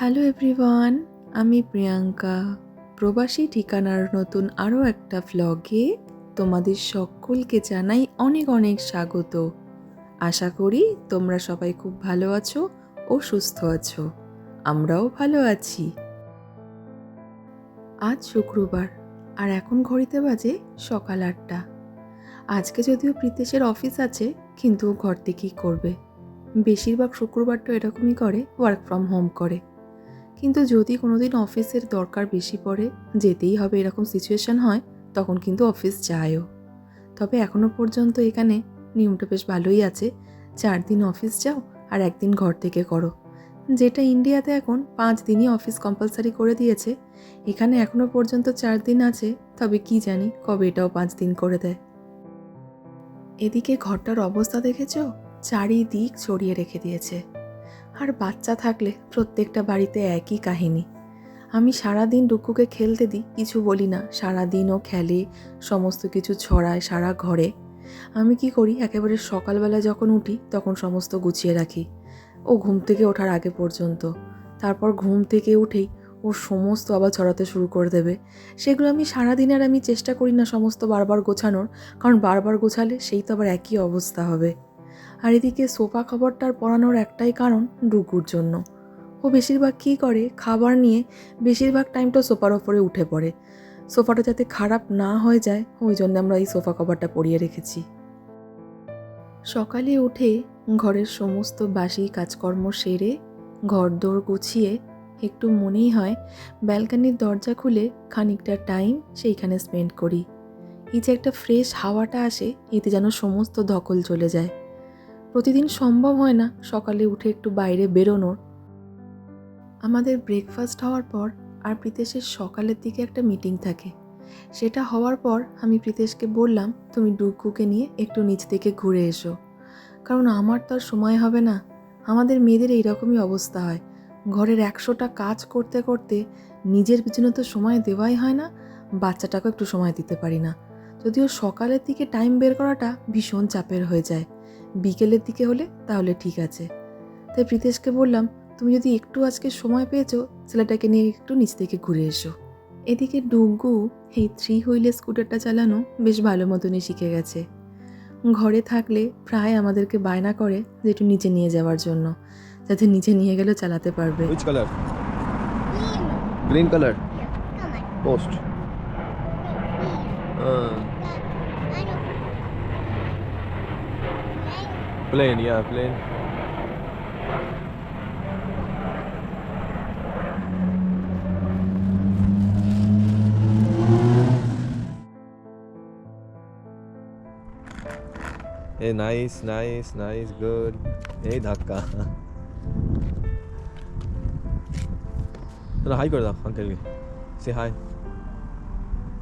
Hello everyone আমি প্রিয়াঙ্কা। প্রবাসী ঠিকানার নতুন আরও একটা ভ্লগে তোমাদের সকলকে জানাই অনেক অনেক স্বাগত। আশা করি তোমরা সবাই খুব ভালো আছো ও সুস্থ আছো। আমরাও ভালো আছি। আজ শুক্রবার, আর এখন ঘড়িতে বাজে সকাল আটটা। আজকে যদিও প্রীতেশের অফিস আছে, কিন্তু ঘর থেকেই করবে? বেশিরভাগ শুক্রবারটা এরকমই করে ওয়ার্ক ফ্রম হোম করে। কিন্তু যদি কোনোদিন অফিসের দরকার বেশি পড়ে, যেতেই হবে এরকম সিচুয়েশন হয়, তখন কিন্তু অফিস যায়ও। তবে এখনও পর্যন্ত এখানে নিয়মটা বেশ ভালোই আছে। চার দিন অফিস যাও আর একদিন ঘর থেকে করো। যেটা ইন্ডিয়াতে এখন পাঁচ দিনই অফিস কম্পালসারি করে দিয়েছে। এখানে এখনও পর্যন্ত চার দিন আছে, তবে কি জানি কবে এটাও পাঁচ দিন করে দেয়। এদিকে ঘরটার অবস্থা দেখেছ? চারিদিক ছড়িয়ে রেখে দিয়েছে। আর বাচ্চা থাকলে প্রত্যেকটা বাড়িতে একই কাহিনী। আমি সারা দিন ডুকুকে খেলতে দিই, কিছু বলি না। সারা দিনও খেলে, সমস্ত কিছু ছড়ায় সারা ঘরে। আমি কি করি, একেবারে সকালবেলা যখন উঠি, তখন সমস্ত গুছিয়ে রাখি। ও ঘুম থেকে ওঠার আগে পর্যন্ত। তারপর ঘুম থেকে উঠেই ও সমস্ত আবার ছড়াতে শুরু করে দেবে। সেগুলো আমি সারাদিন আর আমি চেষ্টা করি না সমস্ত বারবার গোছানোর, কারণ বারবার গোছালে সেই তো আবার একই অবস্থা হবে। আর এদিকে সোফা খাবারটার পরানোর একটাই কারণ ডুকুর জন্য। ও বেশিরভাগ কী করে? খাবার নিয়ে বেশিরভাগ টাইমটা সোফার ওপরে উঠে পড়ে। সোফাটা যাতে খারাপ না হয়ে যায়, ওই জন্য আমরা এই সোফা কভারটা পরিয়ে রেখেছি। সকালে উঠে ঘরের সমস্ত বাসি কাজকর্ম সেরে ঘর দোর গুছিয়ে একটু মনেই হয় ব্যালকানির দরজা খুলে খানিকটা টাইম সেইখানে স্পেন্ড করি। এই যে একটা ফ্রেশ হাওয়াটা আসে, এতে যেন সমস্ত ধকল চলে যায়। প্রতিদিন সম্ভব হয় না সকালে উঠে একটু বাইরে বেরোনোর। আমাদের ব্রেকফাস্ট হওয়ার পর আর প্রীতেশের সকালের দিকে একটা মিটিং থাকে। সেটা হওয়ার পর আমি প্রীতেশকে বললাম, তুমি ডুকুকে নিয়ে একটু নিচ থেকে ঘুরে এসো। কারণ আমার তো আর সময় হবে না। আমাদের মেয়েদের এইরকমই অবস্থা হয়। ঘরের একশোটা কাজ করতে করতে নিজের পিছনে তো সময় দেওয়াই হয় না, বাচ্চাটাকেও একটু সময় দিতে পারি না। যদিও সকালের দিকে টাইম বের করাটা ভীষণ চাপের হয়ে যায়। বিকেলের দিকে হলে তাহলে ঠিক আছে। তাই প্রীতেশকে বললাম তুমি যদি একটু আজকে সময় পেয়েছ ছেলেটাকে নিয়ে একটু নিচ থেকে ঘুরে এসো। এদিকে ডুগু এই থ্রি হুইলের স্কুটারটা চালানো বেশ ভালো মতনই শিখে গেছে। ঘরে থাকলে প্রায় আমাদেরকে বায়না করে যে একটু নিচে নিয়ে যাওয়ার জন্য যাতে নিচে নিয়ে গেলে চালাতে পারবে। Color? Green. Green Green. plain, yeah, plain. Hey, nice, nice, nice, good. Hey, ধাক্কা চলো হাই করে দাও আঙ্কেলকে সে high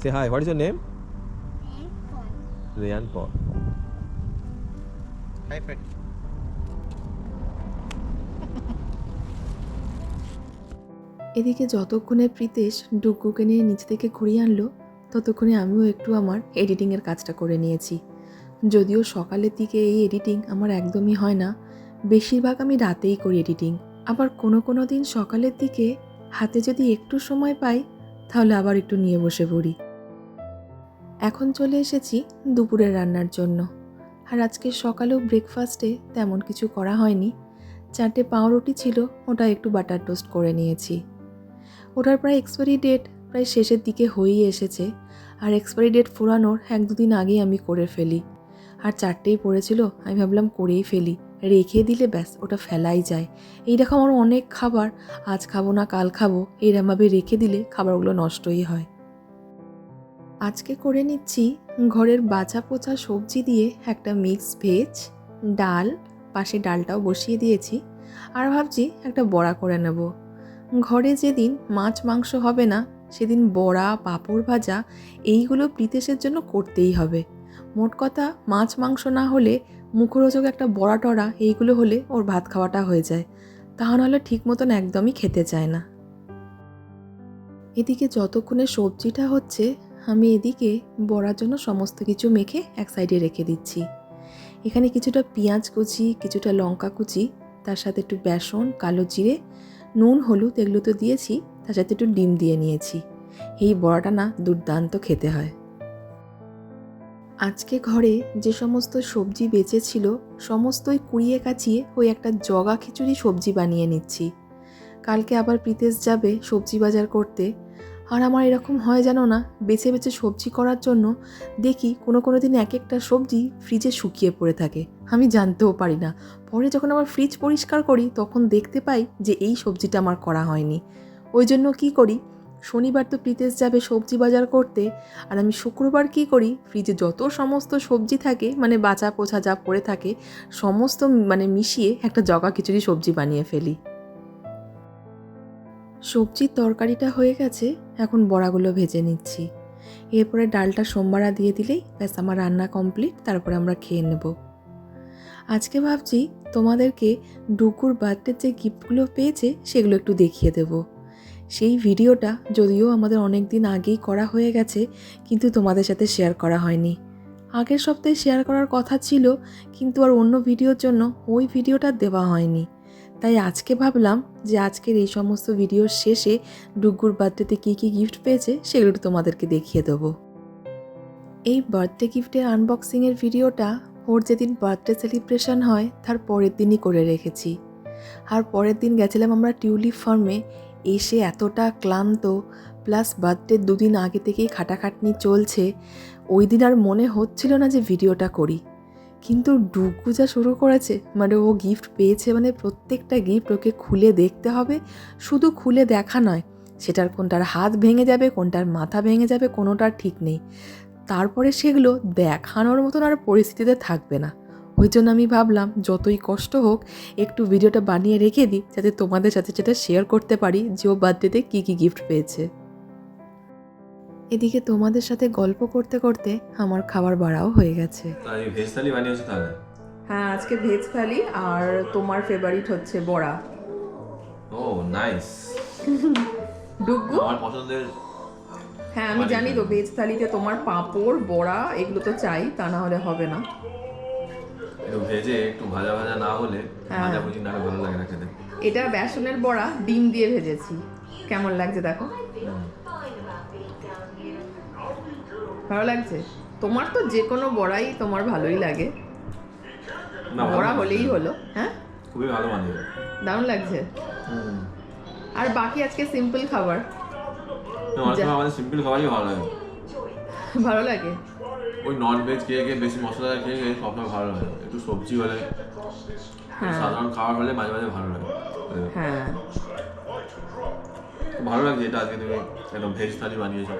say hi what is your name And one. Riyan Paul এদিকে যতক্ষণে প্রীতেশ ডুগুকে নিয়ে নিচ থেকে ঘুরিয়ে আনলো, ততক্ষণে আমিও একটু আমার এডিটিংয়ের কাজটা করে নিয়েছি। যদিও সকালের দিকে এই এডিটিং আমার একদমই হয় না, বেশিরভাগ আমি রাতেই করি এডিটিং। আবার কোনো কোনো দিন সকালের দিকে হাতে যদি একটু সময় পাই, তাহলে আবার একটু নিয়ে বসে পড়ি। এখন চলে এসেছি দুপুরের রান্নার জন্য। আর আজকে সকালেও ব্রেকফাস্টে তেমন কিছু করা হয়নি। চারটে পাউরুটি ছিল, ওটা একটু বাটার টোস্ট করে নিয়েছি। ওটার প্রায় এক্সপায়ারি ডেট প্রায় শেষের দিকে হয়েই এসেছে। আর এক্সপায়ারি ডেট ফোরানোর এক দুদিন আগেই আমি করে ফেলি। আর চারটেই পড়েছিল, আমি ভাবলাম করেই ফেলি। রেখে দিলে ব্যাস, ওটা ফেলাই যায়। এই দেখো আমার অনেক খাবার, আজ খাব না, কাল খাব এইরমভাবে রেখে দিলে খাবারগুলো নষ্টই হয়। আজকে করে নিচ্ছি ঘরের বাছা পোচা সবজি দিয়ে একটা মিক্স ভেজ, ডাল, পাশে ডালটাও বসিয়ে দিয়েছি আর ভাবছি একটা বড়া করে নেব। ঘরে যেদিন মাছ মাংস হবে না, সেদিন বড়া, পাঁপড় ভাজা, এইগুলো প্রীতেশের জন্য করতেই হবে। মোট কথা, মাছ মাংস না হলে মুখরোচক একটা বড়া টড়া, এইগুলো হলে ওর ভাত খাওয়াটা হয়ে যায়। তা নাহলে ঠিক মতন একদমই খেতে চায় না। এদিকে যতক্ষণে সবজিটা হচ্ছে আমি এদিকে বড়ার জন্য সমস্ত কিছু মেখে এক সাইডে রেখে দিচ্ছি। এখানে কিছুটা পেঁয়াজ কুচি, কিছুটা লঙ্কা কুচি, তার সাথে একটু বেসন, কালো জিরে, নুন, হলুদ এগুলো তো দিয়েছি, তার সাথে একটু ডিম দিয়ে নিয়েছি। এই বড়াটা না দুর্দান্ত খেতে হয়। আজকে ঘরে যে সমস্ত সবজি বেঁচেছিল সমস্তই কুড়িয়ে কাচিয়ে ওই একটা জগা খিচুড়ি সবজি বানিয়ে নিচ্ছি। কালকে আবার প্রীতেশ যাবে সবজি বাজার করতে। আর আমার এরকম হয় জানো না, বেছে বেছে সবজি করার জন্য দেখি কোনো কোনো দিন এক একটা সবজি ফ্রিজে শুকিয়ে পড়ে থাকে। আমি জানতেও পারি না। পরে যখন আমার ফ্রিজ পরিষ্কার করি, তখন দেখতে পাই যে এই সবজিটা আমার করা হয়নি। ওই জন্য কি করি? শনিবার তো প্রীতেশ যাবে সবজি বাজার করতে, আর আমি শুক্রবার কি করি? ফ্রিজে যত সমস্ত সবজি থাকে মানে বাচা পোছা যা পড়ে থাকে, সমস্ত মানে মিশিয়ে একটা জগা খিচুড়ি সবজি বানিয়ে ফেলি। সবজির তরকারিটা হয়ে গেছে, এখন বড়াগুলো ভেজে নিচ্ছি। এরপরে ডালটা সোমবারা দিয়ে দিলেই ব্যাস আমার রান্না কমপ্লিট, তারপরে আমরা খেয়ে নেব। আজকে ভাবছি তোমাদেরকে ডুকুর বার্থডের যে গিফটগুলো পেয়েছে, সেগুলো একটু দেখিয়ে দেব। সেই ভিডিওটা যদিও আমাদের অনেক দিন আগেই করা হয়ে গেছে, কিন্তু তোমাদের সাথে শেয়ার করা হয়নি। আগের সপ্তাহে শেয়ার করার কথা ছিল, কিন্তু আর অন্য ভিডিওর জন্য ওই ভিডিওটা দেওয়া হয়নি। তাই আজকে ভাবলাম যে আজকের এই সমস্ত ভিডিওর শেষে ডুগ্গুর বার্থডেতে কী কী গিফট পেয়েছে সেগুলো তোমাদেরকে দেখিয়ে দেবো। এই বার্থডে গিফটের আনবক্সিংয়ের ভিডিওটা ওর যেদিন বার্থডে সেলিব্রেশন হয়, তার পরের দিনই করে রেখেছি। আর পরের দিন গেছিলাম আমরা টিউলিপ ফার্মে এসে এতটা ক্লান্ত প্লাস বার্থডের দুদিন আগে থেকেই খাটাখাটনি চলছে, ওই দিন আর মনে হচ্ছিল না যে ভিডিওটা করি। কিন্তু ডুগু যা শুরু করেছে মানে ও গিফট পেয়েছে মানে প্রত্যেকটা গিফট ওকে খুলে দেখতে হবে, শুধু খুলে দেখা নয়, সেটার কোনটার হাত ভেঙে যাবে, কোনটার মাথা ভেঙে যাবে, কোনোটার ঠিক নেই। তারপরে সেগুলো দেখানোর মতন আর পরিস্থিতিতে থাকবে না। ওই জন্য আমি ভাবলাম, যতই কষ্ট হোক, একটু ভিডিওটা বানিয়ে রেখে দিই, যাতে তোমাদের সাথে সেটা শেয়ার করতে পারি যে ও বার্থডেতে কী কী গিফট পেয়েছে। এদিকে তোমাদের সাথে গল্প করতে করতে আমার খাবার বাড়াও হয়ে গেছে। ভেজ থালি বানিয়েছো তাহলে? হ্যাঁ আজকে ভেজ থালি আর তোমার ফেভারিট হচ্ছে বড়া। ও নাইস ডুগু? আমার পছন্দের হ্যাঁ আমি জানি তো ভেজ থালিতে তোমার পাঁপড় বড়া এগুলো তো চাই তা না হলে হবে না। একটু ভেজে একটু ভাজা ভাজা না হলে হ্যাঁ। ভাজা ভুজি না ভালো লাগে না খেতে। এটা বেসনের বড়া ডিম দিয়ে ভেজেছি। কেমন লাগছে দেখো। ভালো লাগছে? তোমার তো যে কোনো বড়াই তোমার ভালোই লাগে। না, বড়া হলেই হলো হ্যাঁ? খুবই ভালো বানিয়েছো দারুণ লাগছে। আর বাকি আজকে সিম্পল খাবার? আমাদের সিম্পল খাবারই ভালো লাগে। ভালো লাগে? ওই নন ভেজ খেয়ে খেয়ে বেশি মশলা খেয়ে খেয়ে সবসময় ভালো লাগে। একটু সবজি হলে হ্যাঁ। সাধারণ খাবার হলে মাঝে মাঝে ভালো লাগে। হ্যাঁ। ভালো লাগছে এটা আজকে তুমি একদম ভেজ থালি বানিয়েছো।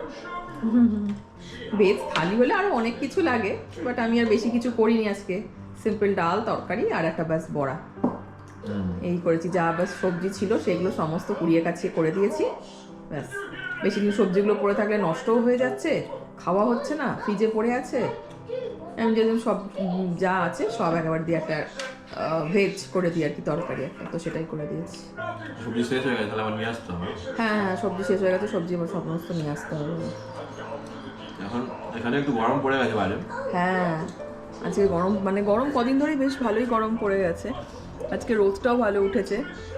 ভেজ থালি হলে আরও অনেক কিছু লাগে বাট আমি আর বেশি কিছু করিনি আজকে। সিম্পল ডাল তরকারি আর একটা ব্যাস বড়া। এই করেছি যা ব্যাস সবজি ছিল সেগুলো সমস্ত কুড়িয়ে কাছিয়ে করে দিয়েছি। ব্যাস। বেশি দিন সবজিগুলো পড়ে থাকলে নষ্টও হয়ে যাচ্ছে খাওয়া হচ্ছে না ফ্রিজে পড়ে আছে। আমি যেদিন সব যা আছে সব একবার দিয়ে একটা ভেজ করে দিই আর কি তরকারি একটা তো সেটাই করে দিয়েছি। সবজি শেষ হয়ে গেছে তাহলে আমার নিয়ে আসতে হবে। হ্যাঁ হ্যাঁ সবজি শেষ হয়ে গেছে সবজি আবার সমস্ত নিয়ে আসতে হবে। এখন এখানে একটু গরম পড়ে গেছে বাইরে হ্যাঁ আজকে গরম মানে গরম কদিন ধরেই বেশ ভালোই গরম পড়ে গেছে। আজকে রোদটাও ভালো উঠেছে।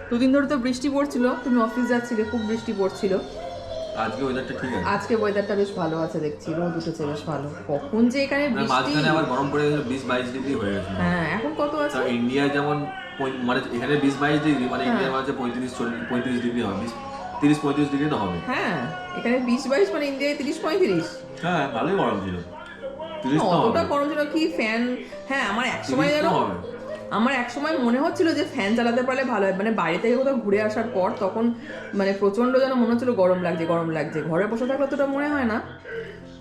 দুদিন ধরে তো বৃষ্টি পড়ছিল তুমি অফিস যাচ্ছিলে খুব বৃষ্টি পড়ছিল। আজকে ওয়েদারটা ঠিক আছে। আজকে ওয়েদারটা বেশ ভালো আছে দেখছি রোদ উঠেছে বেশ ভালো। কখন যে এখানে মানে বৃষ্টি মাঝখানে আবার গরম পড়ে গেছে বিশ বাইশ ডিগ্রি হয়ে গেছে হ্যাঁ এখন কত আছে? ইন্ডিয়ায় যেমন মানে এখানে বিশ বাইশ ডিগ্রি মানে হ্যাঁ। ইন্ডিয়ার মাঝে পঁয়ত্রিশ চল্লিশ পঁয়ত্রিশ ডিগ্রি হবে। বিশ তিরিশ পঁয়ত্রিশ ডিগ্রি তো হবে। হ্যাঁ এখানে বিশ বাইশ মানে ইন্ডিয়ায় তিরিশ পঁয়ত্রিশ। হ্যাঁ ভালোই গরম ছিল। অতটা গরম ছিল কি ফ্যান হ্যাঁ আমার এক সময় যেন আমার এক সময় মনে হচ্ছিল যে ফ্যান চালাতে পারলে ভালো হয় মানে বাইরে থেকে কোথাও ঘুরে আসার পর তখন মানে প্রচণ্ড যেন মনে হচ্ছিল গরম লাগছে গরম লাগছে। ঘরে বসে থাকলে অতটা মনে হয় না।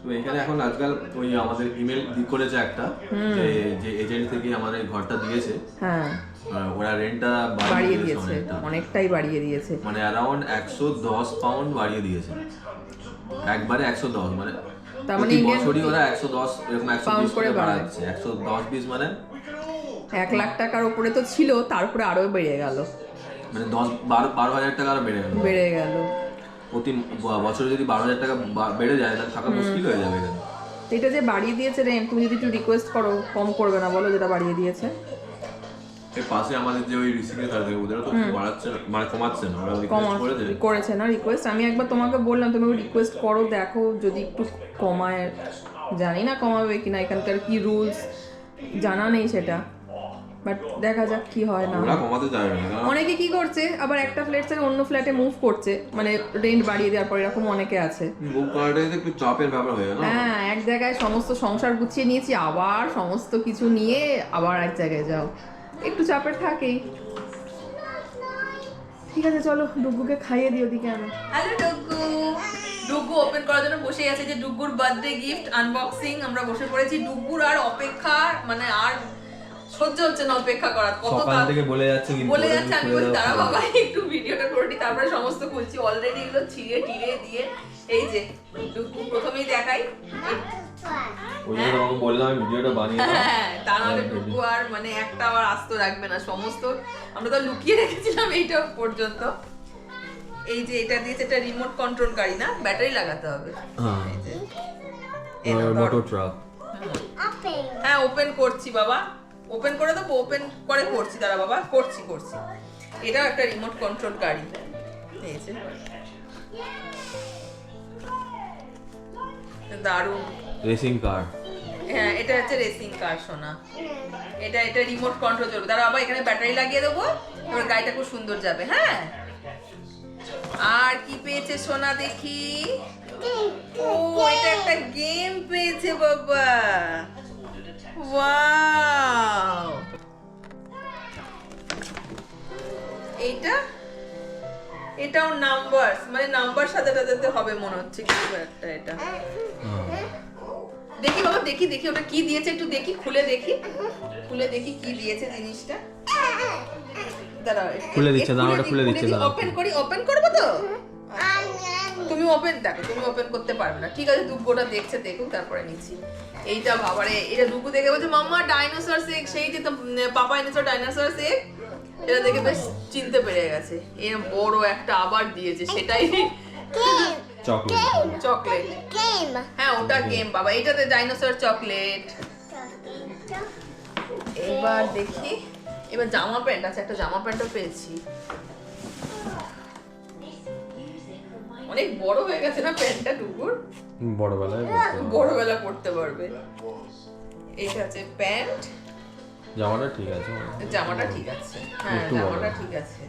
তো এখানে এখন আজকাল ওই আমাদের ইমেল করেছে একটা যে যে এজেন্ট থেকে আমাদের ঘরটা দিয়েছে। হ্যাঁ। ওরা রেন্টটা বাড়িয়ে দিয়েছে অনেকটাই বাড়িয়ে দিয়েছে। মানে অ্যারাউন্ড একশো দশ পাউন্ড বাড়িয়ে দিয়েছে। একবারে একশো দশ মানে তার মানে বছরই ওরা একশো দশ এরকম একশো বিশ করে করে বাড়াচ্ছে। একশো দশ বিশ মানে? এক লাখ টাকার উপরে তো ছিল তারপরে আরও বেড়ে গেল। মানে দশ বারো বারো হাজার টাকা আরও বেড়ে গেল। বেড়ে গেল। প্রতি বছরে যদি বারো হাজার টাকা বেড়ে যায় তাহলে থাকা মুশকিল হয়ে যাবে এখানে। এটা যে বাড়িয়ে দিয়েছে রে তুমি যদি একটু রিকোয়েস্ট করো কম করবে না বলো যেটা বাড়িয়ে দিয়েছে। এই পাশে আমাদের যে ওই রিসিপিং থাকে ওদেরও তো বাড়াচ্ছে না মানে কমাচ্ছে না ওরা রিকোয়েস্ট কমা করেছে। করেছে না রিকোয়েস্ট আমি একবার তোমাকে বললাম তুমি রিকোয়েস্ট করো দেখো যদি একটু কমায়। জানি না কমাবে কিনা এখানকার কি রুলস জানা নেই সেটা। বাট দেখা যাক কি হয় না। ওরা কমাতে চাইবে না অনেকে কি করছে আবার একটা ফ্ল্যাট থেকে অন্য ফ্ল্যাটে মুভ করছে মানে রেন্ট বাড়িয়ে দেওয়ার পর এরকম অনেকে আছে। বুক করাটাই একটু চাপের ব্যাপার হয়ে না হ্যাঁ এক জায়গায় সমস্ত সংসার গুছিয়ে নিয়েছি আবার সমস্ত কিছু নিয়ে আবার এক জায়গায় যাও। একটু চাপের থাকেই। ঠিক আছে চলো ডুগুকে খাইয়ে দিও দিকে আমি হ্যালো ডুগু ডুগু ওপেন করার জন্য বসে আছে যে ডুগুর বার্থডে গিফট আনবক্সিং আমরা বসে পড়েছি। ডুগুর আর অপেক্ষা মানে আর সহ্য হচ্ছে না অপেক্ষা করার কত সকাল থেকে বলে যাচ্ছে কিন্তু বলে যাচ্ছে আমি বলছি তারা বাবা একটু ভিডিওটা করে দিই তারপরে সমস্ত খুলছি। অলরেডি এগুলো ছিঁড়ে টিড়ে দিয়ে এই যে ডুগু প্রথমেই দেখাই। ওই জন্য তোমাকে বললাম ভিডিওটা বানিয়ে হ্যাঁ তা নাহলে Already. আর মানে একটা আবার আস্ত রাখবে না সমস্ত। আমরা তো লুকিয়ে রেখেছিলাম এইটা পর্যন্ত। এই যে এটা দিয়েছে এটা রিমোট কন্ট্রোল গাড়ি না? ব্যাটারি লাগাতে হবে। হ্যাঁ। মোটর ট্রাক হ্যাঁ ওপেন করছি বাবা। ওপেন করে দেবো ওপেন করে করছি দাঁড়া বাবা করছি করছি। এটাও একটা রিমোট কন্ট্রোল গাড়ি। যে। দারুণ। রেসিং কার হ্যাঁ এটা হচ্ছে রেসিং কার সোনা। এটা এটা রিমোট কন্ট্রোল চলবে দাঁড়া বাবা এখানে ব্যাটারি লাগিয়ে দেবো এবার গাড়িটা খুব সুন্দর যাবে হ্যাঁ? আর কি পেয়েছে সোনা দেখি? ও এটা একটা গেম পেয়েছে বাবা। ওয়াও এইটা? এটাও নাম্বার মানে নাম্বার সাথে সাজাতে হবে মনে হচ্ছে কিছু একটা এটা। দেখি বাবা দেখি দেখি ওটা কি দিয়েছে একটু দেখি খুলে দেখি। খুলে দেখি কি দিয়েছে জিনিসটা। দাঁড়াও খুলে দিচ্ছে, দাঁড়াও, ওটা খুলে দিচ্ছে, দাঁড়াও। ওপেন করি ওপেন করব তো? ওপেন দেখো তুমি ওপেন করতে পারবে না। ঠিক আছে দুব্বোটা দেখছে দেখুক তারপরে নিচ্ছি। এইটা বাবারে এটা দুব্বু দেখে বলছে মাম্মা ডাইনোসর শেক সেই যে তো, পাপা এনেছো ডাইনোসর শেক এটা দেখে বেশ চিনতে পেরে গেছে। এর বড় একটা আবার দিয়েছে সেটাই চকলেট চকলেট হ্যাঁ ওটা গেম বাবা এটাতে ডাইনোসর চকলেট এবার দেখি এবার জামা প্যান্ট আছে একটা জামা প্যান্টও পেয়েছি। অনেক বড় হয়ে গেছে না প্যান্টটা টুকুর? বড়বেলায় বড়বেলা পড়তে পারবে। এটা আছে প্যান্ট। জামাটা ঠিক আছে। জামাটা ঠিক আছে। হ্যাঁ জামাটা ঠিক আছে।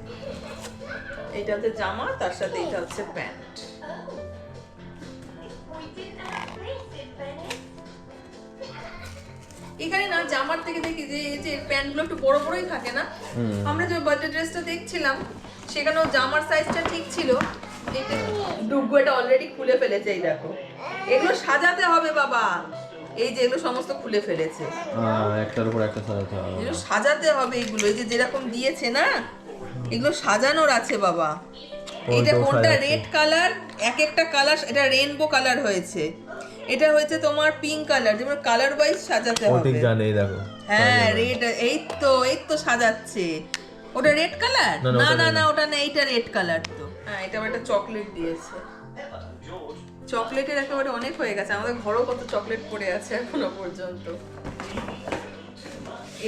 এটা হচ্ছে জামা তার সাথে এটা হচ্ছে প্যান্ট। এখানে না জামার থেকে দেখি যে এই যে প্যান্টগুলো একটু বড় বড়ই থাকে না? আমরা যে বার্থডে ড্রেসটা দেখছিলাম সেখানেও জামার সাইজটা ঠিক ছিল। ডুগু এটা অলরেডি খুলে ফেলেছে এই দেখো। এগুলো সাজাতে হবে বাবা। এই যে এগুলো সমস্ত খুলে ফেলেছে। একটার উপর একটা সাজাতে হবে। এগুলো সাজাতে হবে এগুলো এই যে যেরকম দিয়েছে না এগুলো সাজানোর আছে বাবা। এটা কোনটা? রেড কালার এক একটা কালার এটা রেনবো কালার হয়েছে। এটা হয়েছে তোমার পিঙ্ক কালার যেমন কালার ওয়াইজ সাজাতে হবে ঠিক জানে এই দেখো। হ্যাঁ রেড এই তো এই তো সাজাচ্ছে। ওটা রেড কালার না, না, না ওটা না এইটা রেড কালার হ্যাঁ এটা একটা চকলেট দিয়েছে। চকলেটের একেবারে অনেক হয়ে গেছে। আমাদের ঘরেও কত চকলেট পড়ে আছে এখনও পর্যন্ত।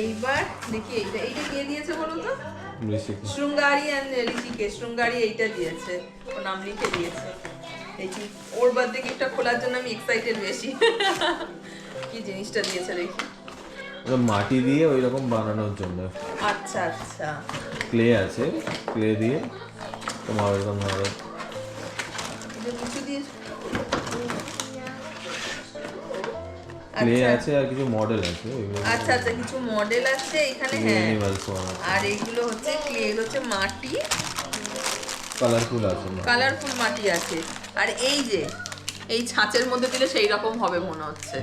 এইবার দেখি এইটা এইটা কে দিয়েছে বলো তো? শৃঙ্গারি অ্যান্ড ঋষিকে শৃঙ্গারি এইটা দিয়েছে। ও নাম লিখে দিয়েছে। দেখি ওর বার্থডে গিফটটা খোলার জন্য আমি এক্সাইটেড বেশি। কি জিনিসটা দিয়েছে দেখি। ওটা মাটি দিয়ে ওই রকম বানানোর জন্য। আচ্ছা আচ্ছা। ক্লে আছে ক্লে দিয়ে তোমার দিয়ে ক্লে আচ্ছা আছে আর কিছু মডেল আছে আচ্ছা আচ্ছা কিছু মডেল আছে এখানে হ্যাঁ। আর এইগুলো হচ্ছে ক্লে হচ্ছে মাটি। কালারফুল আছে কালারফুল মাটি আছে। আর এই যে এই ছাঁচের মধ্যে দিলে সেই রকম হবে মনে হচ্ছে।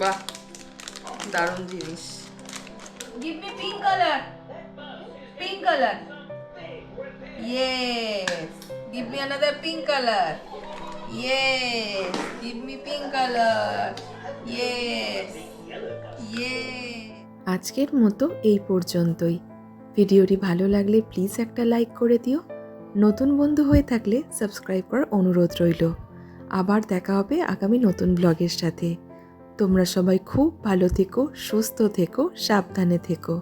বাহ দারুণ জিনিস। Give me pink colour pink colour yes give me another pink colour yes give me pink colour yes yes আজকের মতো এই পর্যন্তই। ভিডিওটি ভালো লাগলে প্লিজ একটা লাইক করে দিও। নতুন বন্ধু হয়ে থাকলে সাবস্ক্রাইব করার অনুরোধ রইল। আবার দেখা হবে আগামী নতুন ব্লগের সাথে। তোমরা সবাই খুব ভালো থেকো, সুস্থ থেকো, সাবধানে থেকো।